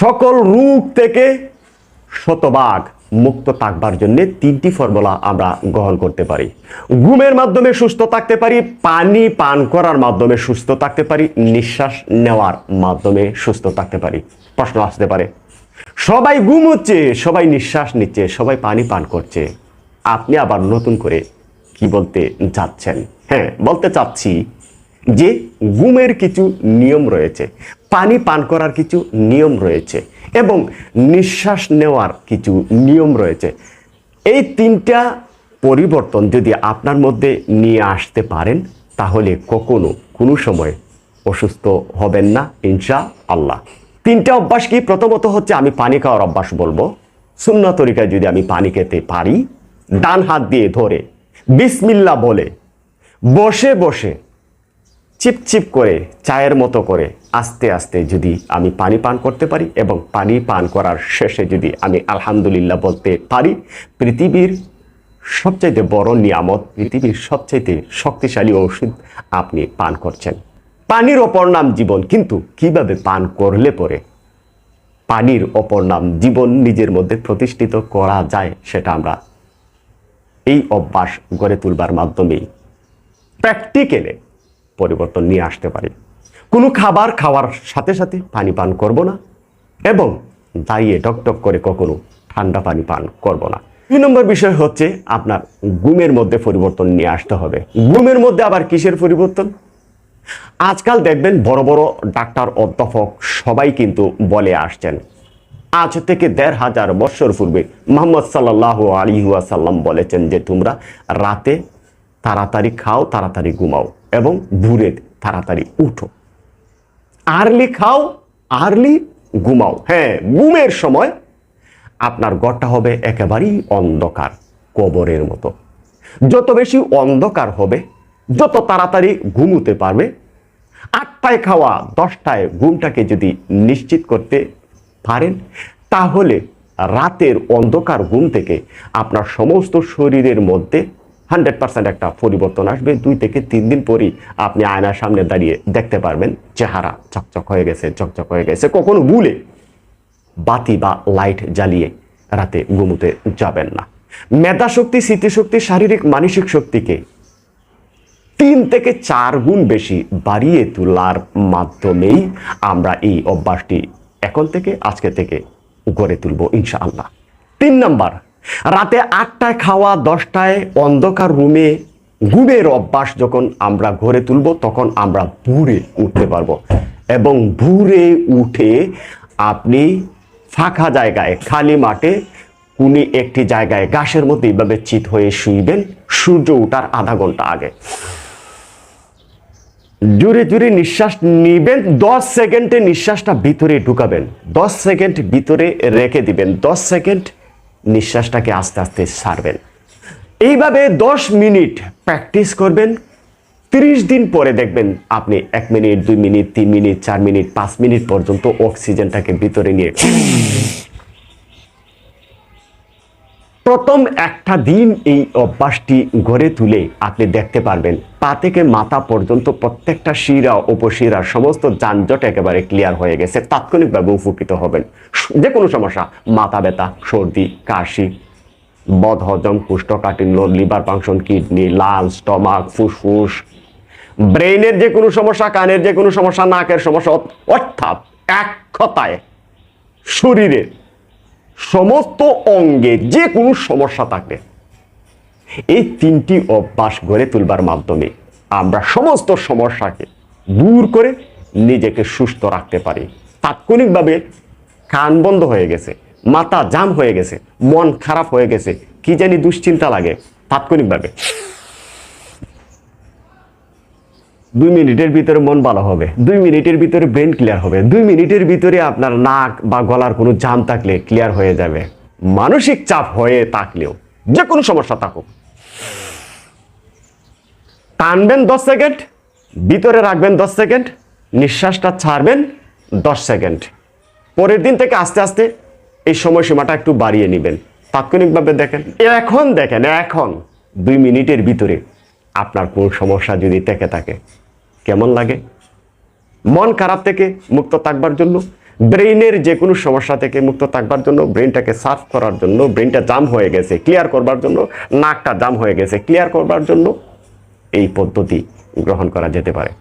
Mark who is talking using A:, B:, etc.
A: সকল রোগ থেকে শতভাগ মুক্ত থাকবার জন্য তিনটি ফর্মুলা আমরা গ্রহণ করতে পারি। ঘুমের মাধ্যমে সুস্থ থাকতে পারি, পানি পান করার মাধ্যমে সুস্থ থাকতে পারি, নিঃশ্বাস নেওয়ার মাধ্যমে সুস্থ থাকতে পারি। প্রশ্ন আসতে পারে, সবাই ঘুম হচ্ছে, সবাই নিঃশ্বাস নিচ্ছে, সবাই পানি পান করছে, আপনি আবার নতুন করে কি বলতে যাচ্ছেন হ্যাঁ বলতে চাচ্ছি যে ঘুমের কিছু নিয়ম রয়েছে, পানি পান করার কিছু নিয়ম রয়েছে এবং নিঃশ্বাস নেওয়ার কিছু নিয়ম রয়েছে। এই তিনটা পরিবর্তন যদি আপনার মধ্যে নিয়ে আসতে পারেন, তাহলে কখনো কোনো সময় অসুস্থ হবেন না ইনশা আল্লাহ তিনটা অভ্যাস কি? প্রথমত হচ্ছে আমি পানি খাওয়ার অভ্যাস বলব। শূন্য তরিকায় যদি আমি পানি খেতে পারি, ডান হাত দিয়ে ধরে বিসমিল্লা বলে, বসে বসে চিপচিপ করে, চায়ের মতো করে আস্তে আস্তে যদি আমি পানি পান করতে পারি এবং পানি পান করার শেষে যদি আমি আলহামদুলিল্লাহ বলতে পারি, পৃথিবীর সবচাইতে বড় নিয়ামত, পৃথিবীর সবচাইতে শক্তিশালী ওষুধ আপনি পান করছেন। পানির অপর নাম জীবন, কিন্তু কীভাবে পান করলে পরে? পানির অপর নাম জীবন নিজের মধ্যে প্রতিষ্ঠিত করা যায় সেটা আমরা এই অভ্যাস গড়ে তুলবার মাধ্যমেই। প্র্যাকটিক্যালে পরিবর্তন নিয়ে আসতে পারি। কোনো খাবার খাওয়ার সাথে সাথে পানি পান করব না এবং দাঁড়িয়ে টকটক করে কখনো ঠান্ডা পানি পান করব না। দুই নম্বর বিষয় হচ্ছে আপনার ঘুমের মধ্যে পরিবর্তন নিয়ে আসতে হবে। ঘুমের মধ্যে আবার কিসের পরিবর্তন? আজকাল দেখবেন বড় বড় ডাক্তার, অধ্যাপক সবাই কিন্তু বলে আসছেন, আজ থেকে দেড় হাজার বৎসর পূর্বে মোহাম্মদ সাল্লাহ আলী বলেছেন যে, তোমরা রাতে তাড়াতাড়ি খাও, তাড়াতাড়ি ঘুমাও। এবং ভোরে তাড়াতাড়ি উঠো। আর্লি খাও, আর্লি ঘুমাও। হ্যাঁ ঘুমের সময় আপনার ঘরটা হবে একেবারেই অন্ধকার, কবরের মতো। যত বেশি অন্ধকার হবে, যত তাড়াতাড়ি ঘুমোতে পারবে, আটটায় খাওয়া, দশটায় ঘুমটাকে যদি নিশ্চিত করতে পারেন, তাহলে রাতের অন্ধকার ঘুম থেকে আপনার সমস্ত শরীরের মধ্যে হান্ড্রেড পার্সেন্ট একটা পরিবর্তন আসবে। দুই থেকে তিন দিন পরই আপনি আয়নার সামনে দাঁড়িয়ে দেখতে পারবেন চেহারা চকচক হয়ে গেছে, চকচক হয়ে গেছে। কখনো ভুলে বাতি বা লাইট জ্বালিয়ে রাতে ঘুমোতে যাবেন না। মেধা শক্তি স্মৃতিশক্তি, শারীরিক, মানসিক শক্তিকে তিন থেকে চার গুণ বেশি বাড়িয়ে তোলার মাধ্যমেই আমরা এই অভ্যাসটি এখন থেকে, আজকে থেকে গড়ে তুলব ইনশাআল্লাহ। তিন নাম্বার রাতে আটটায় খাওয়া, দশটায় অন্ধকার রুমে ঘুমের অভ্যাস যখন আমরা গড়ে তুলব, তখন আমরা ভুরে উঠতে পারব। এবং ভুরে উঠে আপনি ফাঁকা জায়গায়, খালি মাঠে উনি একটি জায়গায় ঘাসের মধ্যে এইভাবে চিত হয়ে শুইবেন, সূর্য ওঠার আধা ঘণ্টা আগে। জোরে জোরে নিঃশ্বাস নিবেন, দশ সেকেন্ডে নিঃশ্বাসটা ভিতরে ঢুকাবেন, দশ সেকেন্ড ভিতরে রেখে দিবেন, দশ সেকেন্ড নিঃশ্বাসটাকে আস্তে আস্তে সারবেন। এইভাবে দশ মিনিট প্র্যাকটিস করবেন, তিরিশ দিন পরে দেখবেন আপনি এক মিনিট, দুই মিনিট, তিন মিনিট, চার মিনিট, পাঁচ মিনিট পর্যন্ত অক্সিজেনটাকে ভিতরে নিয়ে প্রথম একটা দিন এই অভ্যাসটি গড়ে তুলে আপনি দেখতে পারবেন। পা থেকে মাথা পর্যন্ত প্রত্যেকটা শিরা, উপশিরা, সমস্ত যানজট একেবারে ক্লিয়ার হয়ে গেছে। তাৎক্ষণিকভাবে উপকৃত হবেন। যে কোনো সমস্যা, মাথা ব্যথা, সর্দি, কাশি বদ হজম কুষ্ঠকাঠিন্য, লিভার ফাংশন, কিডনি, লাল স্টমাক, ফুসফুস, ব্রেইনের যে কোনো সমস্যা, কানের যে কোনো সমস্যা, নাকের সমস্যা, অর্থাৎ এক কথায় শরীরের সমস্ত অঙ্গে যে কোনো সমস্যা থাকবে। এই তিনটি অভ্যাস গড়ে তুলবার মাধ্যমে আমরা সমস্ত সমস্যাকে দূর করে নিজেকে সুস্থ রাখতে পারি। তাৎক্ষণিকভাবে কান বন্ধ হয়ে গেছে, মাথা জাম হয়ে গেছে, মন খারাপ হয়ে গেছে, কি জানি দুশ্চিন্তা লাগে। তাৎক্ষণিকভাবে দুই মিনিটের ভিতরে মন ভালো হবে, দুই মিনিটের ভিতরে ব্রেন ক্লিয়ার হবে, দুই মিনিটের ভিতরে আপনার নাক বা গলার কোনো জাম থাকলে ক্লিয়ার হয়ে যাবে। মানসিক চাপ হয়ে থাকলেও, যে কোনো সমস্যা থাকুক। টানবেন দশ সেকেন্ড, ভিতরে রাখবেন দশ সেকেন্ড, নিঃশ্বাসটা ছাড়বেন দশ সেকেন্ড। পরের দিন থেকে আস্তে আস্তে এই সময়সীমাটা একটু বাড়িয়ে নেবেন। তাৎক্ষণিকভাবে দেখেন, এখন দেখেন, এখন দুই মিনিটের ভিতরে আপনার কোন সমস্যা যদি থেকে থাকে, কেমন লাগে? মন খারাপ থেকে মুক্ত থাকবার জন্য, ব্রেইনের যে কোনো সমস্যা থেকে মুক্ত থাকবার জন্য ব্রেনটাকে সার্ফ করার জন্য ব্রেনটা জাম হয়ে গেছে, ক্লিয়ার করবার জন্য, নাকটা জাম হয়ে গেছে, ক্লিয়ার করবার জন্য এই পদ্ধতি গ্রহণ করা যেতে পারে।